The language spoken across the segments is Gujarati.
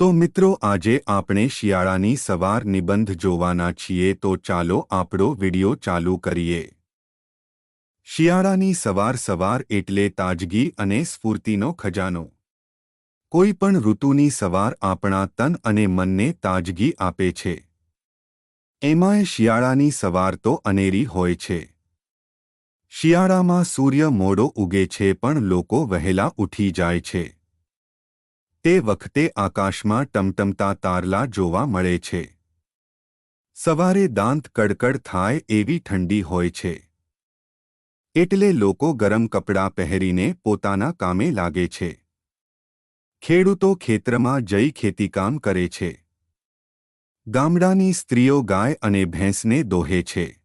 તો મિત્રો, આજે આપણે શિયાળાની સવાર નિબંધ જોવાના છીએ. તો ચાલો આપણો વિડિયો ચાલુ કરીએ. શિયાળાની સવાર સવાર એટલે તાજગી અને સ્ફૂર્તિનો ખજાનો. કોઈ પણ ઋતુની સવાર આપણા તન અને મનને તાજગી આપે છે. એમાંય શિયાળાની સવાર તો અનેરી હોય છે. શિયાળામાં સૂર્ય મોડો ઉગે છે પણ લોકો વહેલા ઉઠી જાય છે. તે વખતે આકાશમાં ટમટમતા તારલા જોવા મળે છે. સવારે દાંત કડકડ થાય એવી ઠંડી હોય છે. એટલે લોકો ગરમ કપડાં પહેરીને પોતાના કામે લાગે છે. ખેડૂતો ખેતરમાં જઈ ખેતીકામ કરે છે. ગામડાની સ્ત્રીઓ ગાય અને ભેંસને દોહે છે.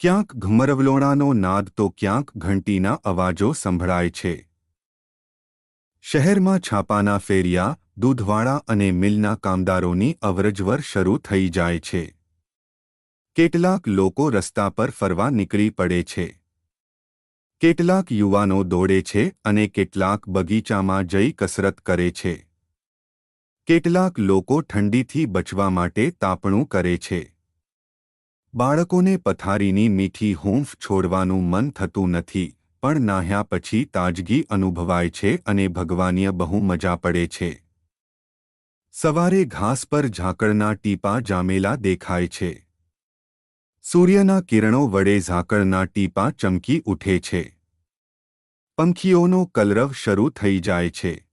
ક્યાંક ઘમરવલોણાનો નાદ તો ક્યાંક ઘંટીના અવાજો સંભળાય છે. શહેરમાં છાપાના ફેરિયા, દૂધવાળા અને મિલના કામદારોની અવરજવર શરૂ થઈ જાય છે. કેટલાક લોકો રસ્તા પર ફરવા નીકળી પડે છે. કેટલાક યુવાનો દોડે છે અને કેટલાક બગીચામાં જઈ કસરત કરે છે. કેટલાક લોકો ઠંડીથી બચવા માટે તાપણું કરે છે. બાળકોને પથારીની મીઠી હૂંફ છોડવાનું મન થતું નથી. પણ નાહ્યા પછી તાજગી અનુભવાય છે અને ભગવાનીય બહુ મજા પડે છે. સવારે ઘાસ પર ઝાકળના ટીપા જામેલા દેખાય છે. સૂર્યના કિરણો વડે ઝાકળના ટીપા ચમકી ઉઠે છે. પંખીઓનો કલરવ શરૂ થઈ જાય છે.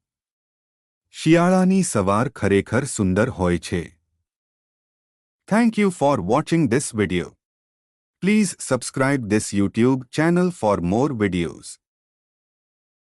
શિયાળાની સવાર ખરેખર સુંદર હોય છે. Thank you for watching this video Please subscribe this YouTube channel for more videos.